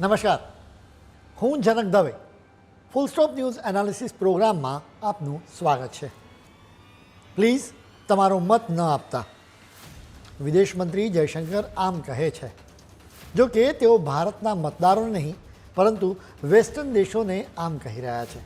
નમસ્કાર. હું Janak Dave. Full stop news analysis પ્રોગ્રામમાં આપનું સ્વાગત છે. પ્લીઝ તમારો મત ન આપતા. વિદેશ મંત્રી જયશંકર આમ કહે છે. જો કે તેઓ ભારતના મતદારો નહીં, પરંતુ વેસ્ટર્ન દેશોને આમ કહી રહ્યા છે.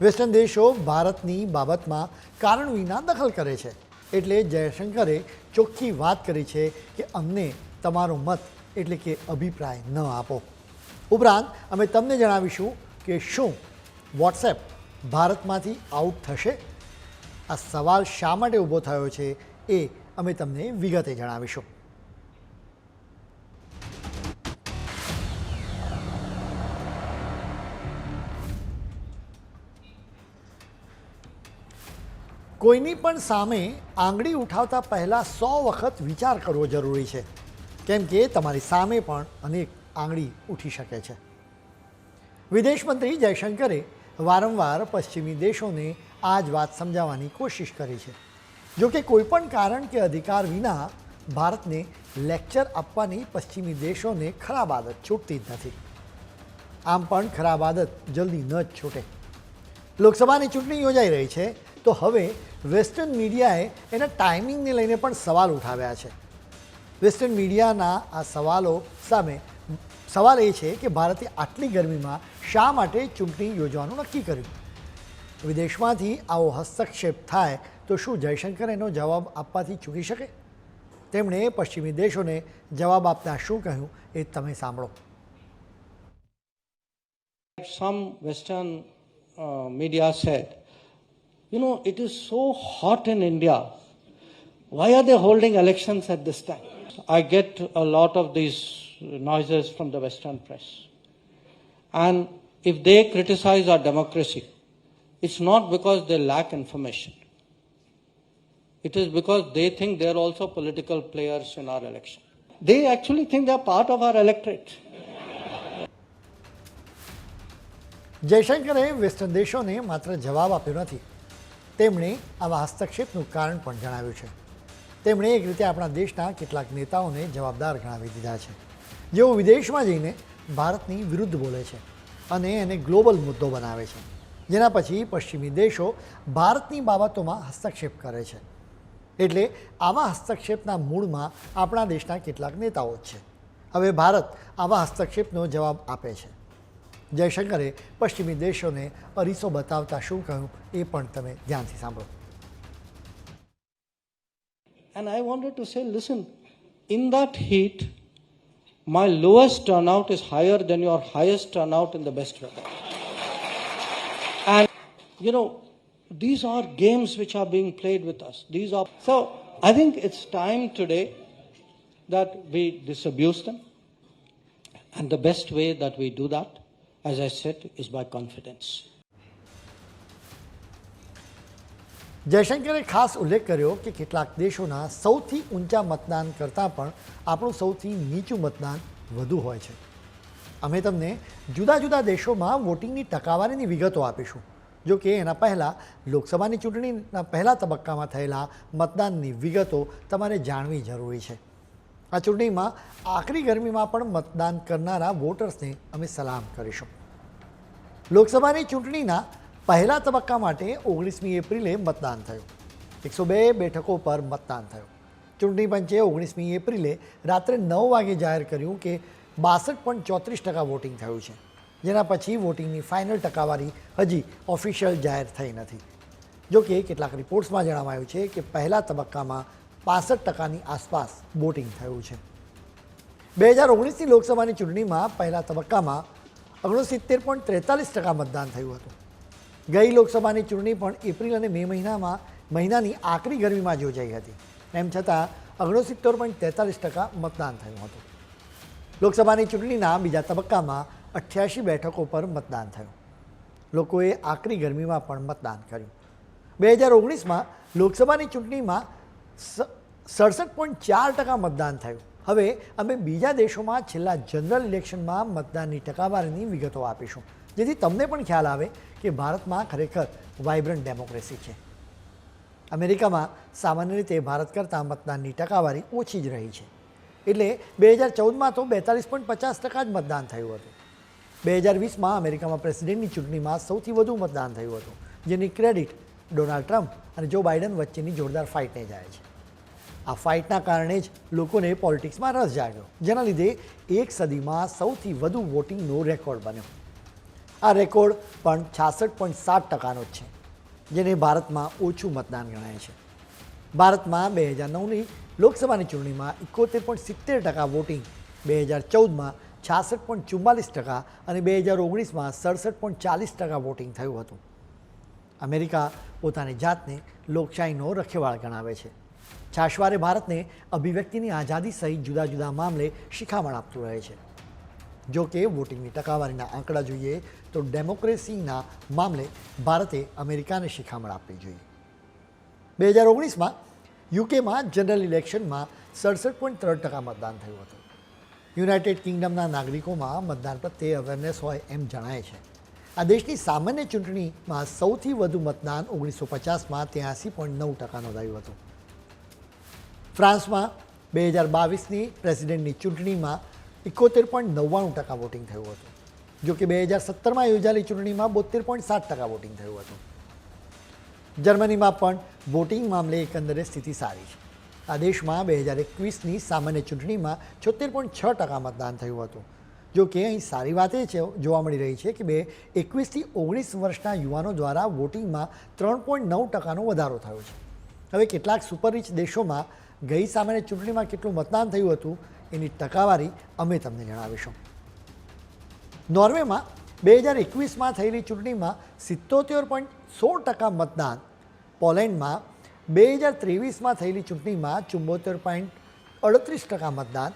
વેસ્ટર્ન દેશો ભારતની બાબતમાં કારણ વિના દખલ કરે છે. એટલે જયશંકરે ચોખ્ખી વાત કરી છે કે અમને તમારો મત એટલે કે અભિપ્રાય ન આપો. ઉપરાંત અમે તમને જણાવીશું કે શું વોટ્સએપ ભારતમાંથી આઉટ થશે. આ સવાલ શા માટે ઊભો થયો છે એ અમે તમને વિગતે જણાવીશું. કોઈની પણ સામે આંગળી ઉઠાવતા પહેલાં સો વખત વિચાર કરવો જરૂરી છે. કેમ કે તમારી સામે પણ અનેક આંગળી ઉઠી શકે છે. વિદેશ મંત્રી જયશંકરે વારંવાર પશ્ચિમી દેશોને આ જ વાત સમજાવવાની કોશિશ કરી છે. જો કે કોઈપણ કારણ કે અધિકાર વિના ભારતને લેક્ચર આપવાની પશ્ચિમી દેશોને ખરાબ આદત છૂટતી જ નથી. આમ પણ ખરાબ આદત જલ્દી ન જ છૂટે. લોકસભાની ચૂંટણી યોજાઈ રહી છે, તો હવે વેસ્ટર્ન મીડિયાએ એના ટાઈમિંગને લઈને પણ સવાલ ઉઠાવ્યા છે. વેસ્ટર્ન મીડિયાના આ સવાલો સામે સવાલ એ છે કે ભારતે આટલી ગરમીમાં શા માટે ચૂંટણી યોજવાનું નક્કી કર્યું વિદેશમાંથી આવો હસ્તક્ષેપ થાય તો શું જયશંકર એનો જવાબ આપવાથી ચૂકી શકે તેમણે પશ્ચિમી દેશોને જવાબ આપતા શું કહ્યું એ તમે સાંભળો Western uh, media said, you know, it is so hot in India. Why are they holding elections at this time? I get a lot of these noises from the Western press. And if they criticize our democracy, it's not because they lack information. It is because they think they're also political players in our election. They actually think they're part of our electorate. જયશંકરે western દેશોને માત્ર જવાબ આપ્યો નથી તેમણે આવા હસ્તક્ષેપનું કારણ પણ જણાવ્યું છે તેમણે એક રીતે આપણા દેશના કેટલાક નેતાઓને જવાબદાર ગણાવી દીધા છે જેઓ વિદેશમાં જઈને ભારતની વિરુદ્ધ બોલે છે અને એને ગ્લોબલ મુદ્દો બનાવે છે જેના પછી પશ્ચિમી દેશો ભારતની બાબતોમાં હસ્તક્ષેપ કરે છે. એટલે આવા હસ્તક્ષેપના મૂળમાં આપણા દેશના કેટલાક નેતાઓ જ છે. હવે ભારત આવા હસ્તક્ષેપનો જવાબ આપે છે. જયશંકરે પશ્ચિમી દેશોને અરીસો બતાવતા શું કહ્યું એ પણ તમે ધ્યાનથી સાંભળો. And I wanted to say, listen, in that heat, my lowest turnout is higher than your highest turnout in the best weather. And, you know, these are games which are being played with us. These are. So I think it's time today that we disabuse them. And the best way that we do that, as I said, is by confidence. જયશંકરે ખાસ ઉલ્લેખ કર્યો કે કેટલાક દેશોના સૌથી ઊંચા મતદાન કરતાં પણ આપણું સૌથી નીચું મતદાન વધુ હોય છે. અમે તમને જુદા જુદા દેશોમાં વોટિંગની ટકાવારીની વિગતો આપીશું. જો કે એના પહેલાં લોકસભાની ચૂંટણીના પહેલા તબક્કામાં થયેલા મતદાનની વિગતો તમારે જાણવી જરૂરી છે. આ ચૂંટણીમાં આખરી ગરમીમાં પણ મતદાન કરનારા વોટર્સને અમે સલામ કરીશું. લોકસભાની ચૂંટણીના પહેલા તબક્કા માટે ઓગણીસમી એપ્રિલે મતદાન થયું. એકસો બે બેઠકો પર મતદાન થયું. ચૂંટણી પંચે ઓગણીસમી એપ્રિલે રાત્રે નવ વાગે જાહેર કર્યું કે બાસઠ પોઈન્ટ ચોત્રીસ ટકા વોટિંગ થયું છે. જેના પછી વોટિંગની ફાઇનલ ટકાવારી હજી ઓફિશિયલ જાહેર થઈ નથી. જોકે કેટલાક રિપોર્ટ્સમાં જણાવાયું છે કે પહેલા તબક્કામાં પાસઠ ટકાની આસપાસ વોટિંગ થયું છે. બે હજાર ઓગણીસની લોકસભાની ચૂંટણીમાં પહેલા તબક્કામાં ઓગણસિત્તેર પોઈન્ટ ત્રેતાલીસ ટકા મતદાન થયું હતું. ગઈ લોકસભાની ચૂંટણી પણ એપ્રિલ અને મે મહિનામાં મહિનાની આકરી ગરમીમાં યોજાઈ હતી. એમ છતાં ઓગણસિત્તેર પોઈન્ટ તેતાલીસ ટકા મતદાન થયું હતું. લોકસભાની ચૂંટણીના બીજા તબક્કામાં અઠ્યાસી બેઠકો પર મતદાન થયું. લોકોએ આકરી ગરમીમાં પણ મતદાન કર્યું. બે હજાર ઓગણીસમાં લોકસભાની ચૂંટણીમાં સડસઠ પોઈન્ટ ચાર ટકા મતદાન થયું. હવે અમે બીજા દેશોમાં છેલ્લા જનરલ ઇલેક્શનમાં મતદાનની ટકાવારીની વિગતો આપીશું. જેથી તમને પણ ખ્યાલ આવે કે ભારતમાં ખરેખર વાઇબ્રન્ટ ડેમોક્રેસી છે. અમેરિકામાં સામાન્ય રીતે ભારત કરતાં મતદાનની ટકાવારી ઓછી જ રહી છે. એટલે બે હજાર ચૌદમાં તો બેતાલીસ પોઈન્ટ પચાસ ટકા જ મતદાન થયું હતું. બે હજાર વીસમાં અમેરિકામાં પ્રેસિડેન્ટની ચૂંટણીમાં સૌથી વધુ મતદાન થયું હતું, જેની ક્રેડિટ ડોનાલ્ડ ટ્રમ્પ અને જો બાઇડન વચ્ચેની જોરદાર ફાઇટને જાય છે. આ ફાઇટના કારણે જ લોકોને પોલિટિક્સમાં રસ જાગ્યો, જેના લીધે એક સદીમાં સૌથી વધુ વોટિંગનો રેકોર્ડ બન્યો. આ રેકોર્ડ પણ છાસઠ પોઈન્ટ સાત ટકાનો જ છે, જેને ભારતમાં ઓછું મતદાન ગણાય છે. ભારતમાં બે હજાર નવની લોકસભાની ચૂંટણીમાં એકોતેર પોઈન્ટ સિત્તેર ટકા વોટિંગ, બે હજાર ચૌદમાં છાસઠ પોઈન્ટ ચુમ્માલીસ ટકા અને બે હજાર ઓગણીસમાં સડસઠ પોઈન્ટ ચાલીસ ટકા વોટિંગ થયું હતું. અમેરિકા પોતાની જાતને લોકશાહીનો રખેવાળ ગણાવે છે. છાશવારે ભારતને અભિવ્યક્તિની આઝાદી સહિત જુદા જુદા મામલે શિખામણ આપતું રહે છે. જો કે, વોટિંગની ટકાવારીના આંકડા જોઈએ તો ડેમોક્રેસીના મામલે ભારતે અમેરિકાને શિખામણ આપવી જોઈએ. બે હજાર ઓગણીસમાં યુકેમાં જનરલ ઇલેક્શનમાં સડસઠ પોઈન્ટ ત્રણ ટકા મતદાન થયું હતું. યુનાઇટેડ કિંગડમના નાગરિકોમાં મતદાન પ્રત્યે અવેરનેસ હોય એમ જણાય છે. આ દેશની સામાન્ય ચૂંટણીમાં સૌથી વધુ મતદાન ઓગણીસો પચાસમાં ત્યાંસી પોઈન્ટ નવ ટકા નોંધાયું હતું. ફ્રાન્સમાં બે હજાર બાવીસની પ્રેસિડેન્ટની ચૂંટણીમાં એકોતેર પોઈન્ટ નવ્વાણું ટકા વોટિંગ થયું હતું. જો કે બે હજાર સત્તરમાં યોજાયેલી ચૂંટણીમાં બોતેર પોઈન્ટ સાત ટકા વોટિંગ થયું હતું. જર્મનીમાં પણ વોટિંગ મામલે એકંદરે સ્થિતિ સારી છે. આ દેશમાં બે હજાર એકવીસની સામાન્ય ચૂંટણીમાં છોતેર પોઈન્ટ છ ટકા મતદાન થયું હતું. જો કે અહીં સારી વાત એ છે, જોવા મળી રહી છે કે બે એકવીસથી ઓગણીસ વર્ષના યુવાનો દ્વારા વોટિંગમાં ત્રણ પોઈન્ટ નવ ટકાનો વધારો થયો છે. હવે કેટલાક સુપરરિચ દેશોમાં ગઈ સામાન્ય ચૂંટણીમાં કેટલું મતદાન થયું હતું એની ટકાવારી અમે તમને જણાવીશું. નોર્વેમાં બે હજાર એકવીસમાં થયેલી ચૂંટણીમાં સિત્તોતેર પોઈન્ટ સોળ ટકા મતદાન. પોલેન્ડમાં બે હજાર ત્રેવીસમાં થયેલી ચૂંટણીમાં ચુંબોતેર પોઈન્ટ અડત્રીસ ટકા મતદાન.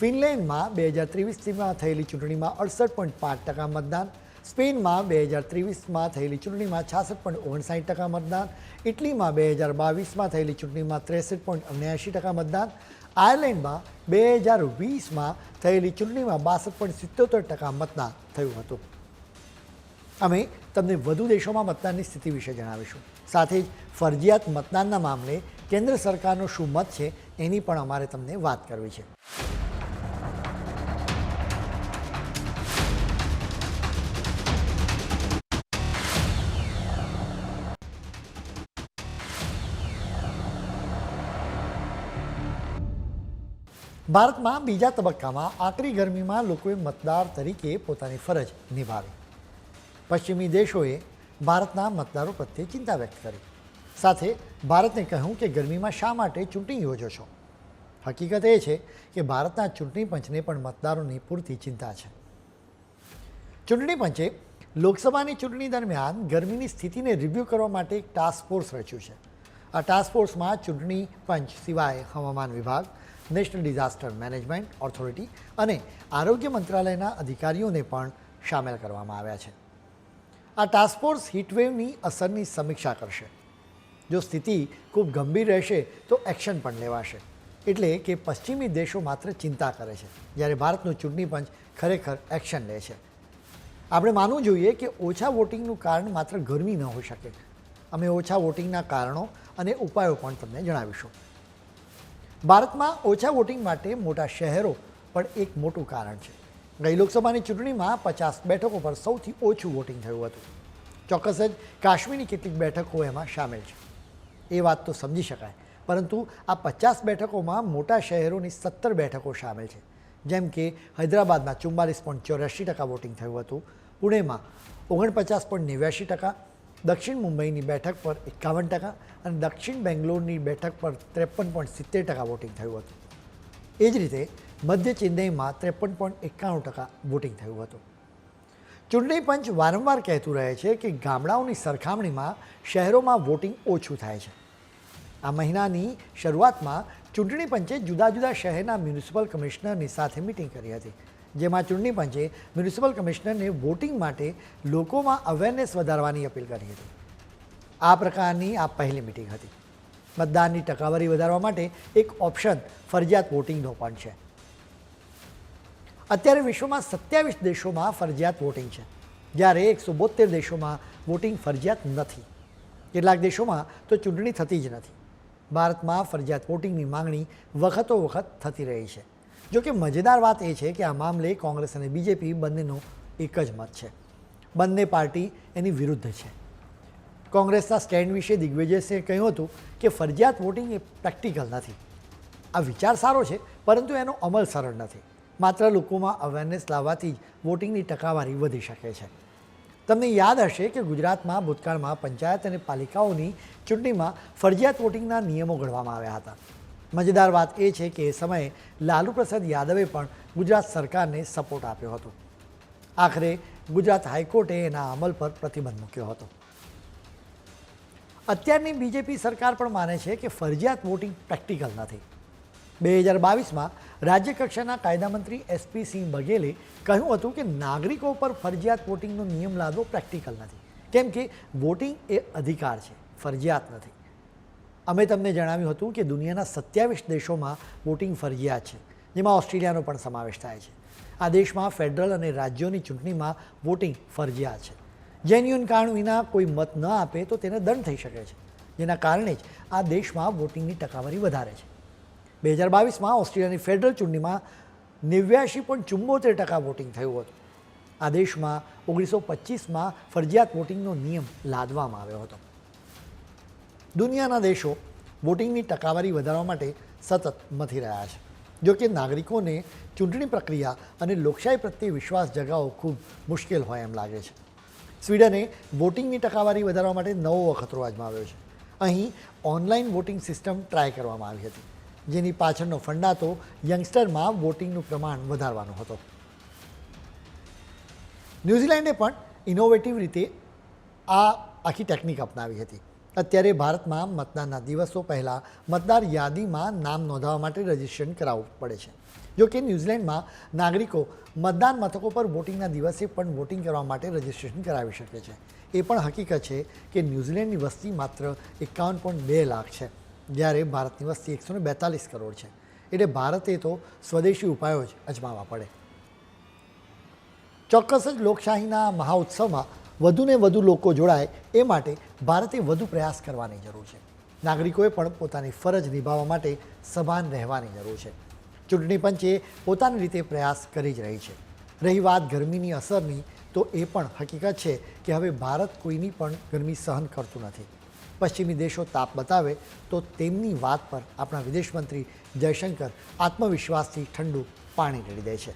ફિનલેન્ડમાં બે હજાર ત્રેવીસમાં થયેલી ચૂંટણીમાં અડસઠ પોઈન્ટ પાંચ ટકા મતદાન. સ્પેનમાં બે હજાર ત્રેવીસમાં થયેલી ચૂંટણીમાં છાસઠ પોઈન્ટ ઓગણસાઠ ટકા મતદાન, ઇટલીમાં બે હજાર બાવીસમાં થયેલી ચૂંટણીમાં ત્રેસઠ પોઈન્ટ અગ્યાસી ટકા મતદાન, આયર્લેન્ડમાં બે હજાર વીસમાં થયેલી ચૂંટણીમાં બાસઠ પોઈન્ટ સિત્તોતેર ટકા મતદાન થયું હતું. અમે તમને વધુ દેશોમાં મતદાનની સ્થિતિ વિશે જણાવીશું. સાથે જ ફરજિયાત મતદાનના મામલે કેન્દ્ર સરકારનો શું મત છે એની પણ અમારે તમને વાત કરવી છે. ભારતમાં બીજા તબક્કામાં આકરી ગરમીમાં લોકોએ મતદાર તરીકે પોતાની ફરજ નિભાવી. પશ્ચિમી દેશોએ ભારતના મતદારો પ્રત્યે ચિંતા વ્યક્ત કરી. સાથે ભારતને કહ્યું કે ગરમીમાં શા માટે ચૂંટણી યોજો છો? હકીકત એ છે કે ભારતના ચૂંટણી પંચને પણ મતદારોની પૂરતી ચિંતા છે. ચૂંટણી પંચે લોકસભાની ચૂંટણી દરમિયાન ગરમીની સ્થિતિને રિવ્યૂ કરવા માટે એક ટાસ્ક ફોર્સ રચ્યું છે. આ ટાસ્ક ફોર્સમાં ચૂંટણી પંચ સિવાય હવામાન વિભાગ નેશનલ ડિઝાસ્ટર મેનેજમેન્ટ ઓથોરિટી અને આરોગ્ય મંત્રાલયના અધિકારીઓને પણ સામેલ કરવામાં આવ્યા છે. આ ટાસ્ક ફોર્સ હીટવેવની અસરની સમીક્ષા કરશે. જો સ્થિતિ ખૂબ ગંભીર રહેશે, તો એક્શન પણ લેવાશે. એટલે કે પશ્ચિમી દેશો માત્ર ચિંતા કરે છે, જ્યારે ભારતનું ચૂંટણી પંચ ખરેખર એક્શન લે છે. આપણે માનવું જોઈએ કે ઓછા વોટિંગનું કારણ માત્ર ગરમી ન હોઈ શકે. અમે ઓછા વોટિંગના કારણો અને ઉપાયો પણ તમને જણાવીશું. ભારતમાં ઓછા વોટિંગ માટે મોટા શહેરો પણ એક મોટું કારણ છે. ગઈ લોકસભાની ચૂંટણીમાં પચાસ બેઠકો પર સૌથી ઓછું વોટિંગ થયું હતું. ચોક્કસ જ કાશ્મીરની કેટલીક બેઠકો એમાં સામેલ છે. એ વાત તો સમજી શકાય, પરંતુ આ પચાસ બેઠકોમાં મોટા શહેરોની સત્તર બેઠકો સામેલ છે. જેમ કે હૈદરાબાદમાં ચુમ્માલીસ પોઈન્ટ ચોર્યાસી ટકા વોટિંગ થયું હતું, પુણેમાં ઓગણપચાસ પોઈન્ટ નેવ્યાસી ટકા દક્ષિણ મુંબઈની બેઠક પર એકાવન ટકા અને દક્ષિણ બેંગ્લોરની બેઠક પર ત્રેપન પોઈન્ટ સિત્તેર ટકા વોટિંગ થયું હતું. એ જ રીતે મધ્ય ચેન્નઈમાં ત્રેપન પોઈન્ટ એકાણું ટકા વોટિંગ થયું હતું. ચૂંટણી પંચ વારંવાર કહેતું રહે છે કે ગામડાઓની સરખામણીમાં શહેરોમાં વોટિંગ ઓછું થાય છે. આ મહિનાની શરૂઆતમાં ચૂંટણી પંચે જુદા જુદા શહેરના મ્યુનિસિપલ કમિશનરની સાથે મિટિંગ કરી હતી. જેમાં ચૂંટણી પંચે મ્યુનિસિપલ કમિશનરને વોટિંગ માટે લોકોમાં અવેરનેસ વધારવાની અપીલ કરી હતી. આ પ્રકારની આ પહેલી મિટિંગ હતી. મતદાનની ટકાવારી વધારવા માટે એક ઓપ્શન ફરજિયાત વોટિંગનો પણ છે. અત્યારે વિશ્વમાં સત્યાવીસ દેશોમાં ફરજિયાત વોટિંગ છે. જ્યારે એકસો બોતેર દેશોમાં વોટિંગ ફરજિયાત નથી. કેટલાક દેશોમાં તો ચૂંટણી થતી જ નથી. ભારતમાં ફરજિયાત વોટિંગની માંગણી વખતો વખત થતી રહી છે. જો કે મજેદાર વાત એ છે કે આ મામલે કોંગ્રેસ અને બીજેપી બંનેનો એક જ મત છે. બંને પાર્ટી એની વિરુદ્ધ છે. કોંગ્રેસના સ્ટેન્ડ વિશે દિગ્વિજયસિંહે કહ્યું હતું કે ફરજિયાત વોટિંગ એ પ્રેક્ટિકલ નથી. આ વિચાર સારો છે, પરંતુ એનો અમલ સરળ નથી. માત્ર લોકોમાં અવેરનેસ લાવવાથી જ વોટિંગની ટકાવારી વધી શકે છે. તમને યાદ હશે કે ગુજરાતમાં ભૂતકાળમાં પંચાયત અને પાલિકાઓની ચૂંટણીમાં ફરજિયાત વોટિંગના નિયમો ઘડવામાં આવ્યા હતા. મજેદાર વાત એ છે કે એ સમયે લાલુ પ્રસાદ યાદવે પણ ગુજરાત સરકારને સપોર્ટ આપ્યો હતો. આખરે ગુજરાત હાઈકોર્ટે એના અમલ પર પ્રતિબંધ મૂક્યો હતો. અત્યારની બીજેપી સરકાર પણ માને છે કે ફરજિયાત વોટિંગ પ્રેક્ટિકલ નથી. બે હજાર બાવીસમાં રાજ્ય કક્ષાના કાયદામંત્રી એસપી સિંહ બઘેલે કહ્યું હતું કે નાગરિકો પર ફરજિયાત વોટિંગનો નિયમ લાદવો પ્રેક્ટિકલ નથી. કેમ કે વોટિંગ એ અધિકાર છે, ફરજિયાત નથી. અમે તમને જણાવ્યું હતું કે દુનિયાના સત્યાવીસ દેશોમાં વોટિંગ ફરજિયાત છે, જેમાં ઓસ્ટ્રેલિયાનો પણ સમાવેશ થાય છે. આ દેશમાં ફેડરલ અને રાજ્યોની ચૂંટણીમાં વોટિંગ ફરજિયાત છે. જેન્યુન કારણ વિના કોઈ મત ન આપે તો તેને દંડ થઈ શકે છે, જેના કારણે જ આ દેશમાં વોટિંગની ટકાવારી વધારે છે. બે હજાર બાવીસમાં ઓસ્ટ્રેલિયાની ફેડરલ ચૂંટણીમાં નેવ્યાશી પોઈન્ટ ચુંબોતેર ટકા વોટિંગ થયું હતું. આ દેશમાં ઓગણીસો પચીસમાં ફરજિયાત વોટિંગનો નિયમ લાદવામાં આવ્યો હતો. દુનિયાના દેશો વોટિંગની ટકાવારી વધારવા માટે સતત મથી રહ્યા છે. જો કે નાગરિકોને ચૂંટણી પ્રક્રિયા અને લોકશાહી પ્રત્યે વિશ્વાસ જગાવવો ખૂબ મુશ્કેલ હોય એમ લાગે છે. સ્વીડને વોટિંગની ટકાવારી વધારવા માટે નવો વખતરો અજમાવ્યો છે. અહીં ઓનલાઈન વોટિંગ સિસ્ટમ ટ્રાય કરવામાં આવી હતી, જેની પાછળનો ફંડા તો યંગસ્ટરમાં વોટિંગનું પ્રમાણ વધારવાનો હતો. ન્યૂઝીલેન્ડે પણ ઇનોવેટિવ રીતે આ આખી ટેકનિક અપનાવી હતી. અત્યારે ભારતમાં મતદાનના દિવસો પહેલાં મતદાર યાદીમાં નામ નોંધાવવા માટે રજિસ્ટ્રેશન કરાવવું પડે છે. જો કે ન્યૂઝીલેન્ડમાં નાગરિકો મતદાન મથકો પર વોટિંગના દિવસે પણ વોટિંગ કરવા માટે રજિસ્ટ્રેશન કરાવી શકે છે. એ પણ હકીકત છે કે ન્યૂઝીલેન્ડની વસ્તી માત્ર એકાવન પોઈન્ટ બે લાખ છે, જ્યારે ભારતની વસ્તી એકસો બેતાલીસ કરોડ છે. એટલે ભારતે તો સ્વદેશી ઉપાયો જ અજમાવવા પડે. ચોક્કસ જ લોકશાહીના મહાઉત્સવમાં વધુને વધુ લોકો જોડાય એ માટે ભારતે વધુ પ્રયાસ કરવાની જરૂર છે. નાગરિકોએ પણ પોતાની ફરજ નિભાવવા માટે સભાન રહેવાની જરૂર છે. ચૂંટણી પંચે પોતાની રીતે પ્રયાસ કરી જ રહી છે. રહી વાત ગરમીની અસરની તો એ પણ હકીકત છે કે હવે ભારત કોઈની પણ ગરમી સહન કરતું નથી. પશ્ચિમી દેશો તાપ બતાવે તો તેમની વાત પર આપણા વિદેશ મંત્રી જયશંકર આત્મવિશ્વાસથી ઠંડુ પાણી રેડી દે છે.